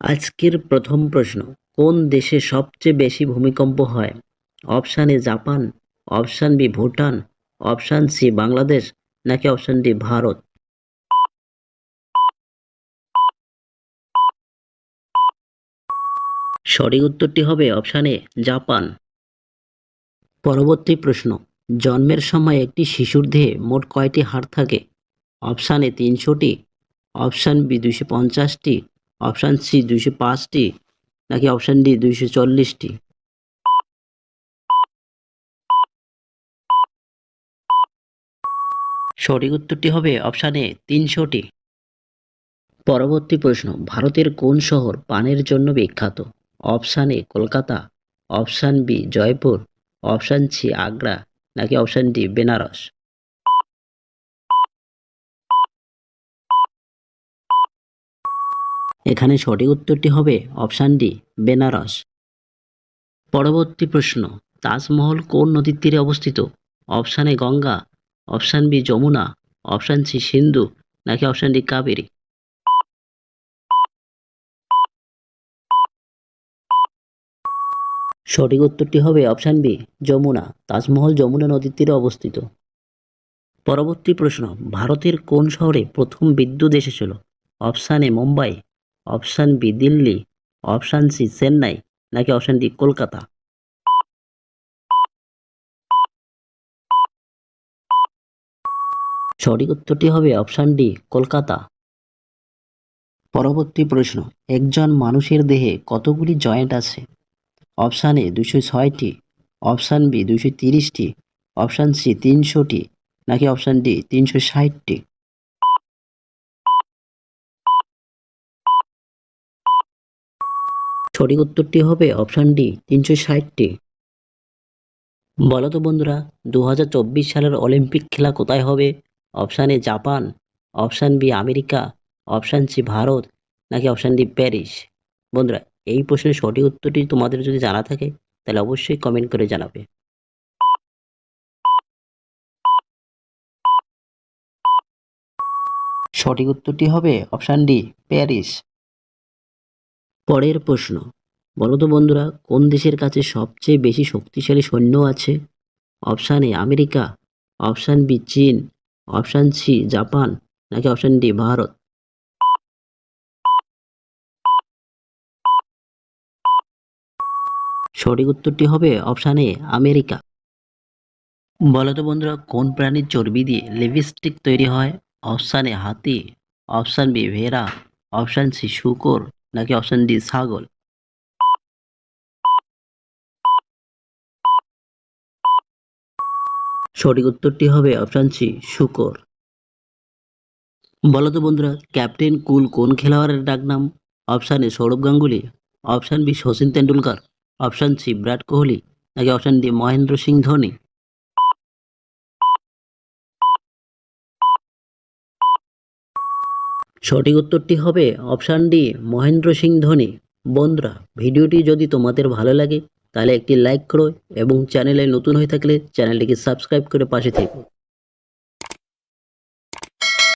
আজকের প্রথম প্রশ্ন, কোন দেশে সবচেয়ে বেশি ভূমিকম্প হয়? Option A Japan, option B Bhutan, option C Bangladesh, নাকি অপশান ডি ভারত? সঠিক উত্তরটি হবে অপশান এ, জাপান। পরবর্তী প্রশ্ন, জন্মের সময় একটি শিশুর দেহে মোট কয়টি হাড় থাকে? অপশান এ তিনশোটি, অপশান বি দুইশো পঞ্চাশটি অপশান সি দুইশো পাঁচটি নাকি অপশান ডি দুইশো চল্লিশটি? সঠিক উত্তরটি হবে অপশানে তিনশোটি। পরবর্তী প্রশ্ন, ভারতের কোন শহর পানের জন্য বিখ্যাত? Option A Kolkata, option B Jaipur, option C Agra নাকি অপশান ডি বেনারস? এখানে সঠিক উত্তরটি হবে অপশান ডি, বেনারস। পরবর্তী প্রশ্ন, তাজমহল কোন নদীর তীরে অবস্থিত? Option A Ganga, option B Yamuna, option C Sindhu, নাকি অপশান ডি কাবেরী? সঠিক উত্তরটি হবে অপশান বি, যমুনা, তাজমহল যমুনা নদীর তীরে অবস্থিত। পরবর্তী প্রশ্ন, ভারতের কোন শহরে প্রথম বিদ্যুৎ এসেছিল? Option A Mumbai option B Delhi, option C Chennai, নাকি অপশান ডি কলকাতা? সঠিক উত্তরটি হবে অপশান ডি, কলকাতা। পরবর্তী প্রশ্ন, একজন মানুষের দেহে কতগুলি জয়েন্ট আছে? অপশান এ দুশো ছয়টি, অপশান বি দুশো তিরিশটি, অপশান সি তিনশোটি, নাকি অপশান ডি তিনশো ষাটটি? সঠিক উত্তরটি হবে অপশান ডি, তিনশো ষাটটি। বলো তো বন্ধুরা দু হাজার চব্বিশ সালের অলিম্পিক খেলা কোথায় হবে? Option A Japan, option B America, option C Bharat, নাকি অপশান ডি প্যারিস? বন্ধুরা, এই প্রশ্নের সঠিক উত্তরটি তোমাদের যদি জানা থাকে, তাহলে অবশ্যই কমেন্ট করে জানাবে। সঠিক উত্তরটি হবে অপশান ডি, প্যারিস। পরের প্রশ্ন। বলো তো বন্ধুরা, কোন দেশের কাছে সবচেয়ে বেশি শক্তিশালী সৈন্য আছে? Option A America, option B চীন, অপশান সি জাপান, নাকি অপশান ডি ভারত? সঠিক উত্তরটি হবে অপশান এ আমেরিকা। বলো তো বন্ধুরা, কোন প্রাণীর চর্বি দিয়ে লিপস্টিক তৈরি হয়? অপশান এ হাতি, অপশান বি ভেড়া, অপশান সি শুকর নাকি অপশন ডি ছাগল? সঠিক উত্তরটি হবে অপশান সি শুকর। বলো তো বন্ধুরা, ক্যাপ্টেন কুল কোন খেলোয়াড়ের ডাকনাম? Option A Sourav Ganguly option B Sachin Tendulkar option C Virat Kohli, নাকি অপশান ডি মহেন্দ্র সিং ধোনি? সঠিক উত্তরটি হবে অপশান ডি, মহেন্দ্র সিং ধোনি। বন্ধুরা, ভিডিওটি যদি তোমাদের ভালো লাগে, তাহলে একটি লাইক করো এবং চ্যানেলে নতুন হয়ে থাকলে চ্যানেলটিকে সাবস্ক্রাইব করে পাশে থেকো।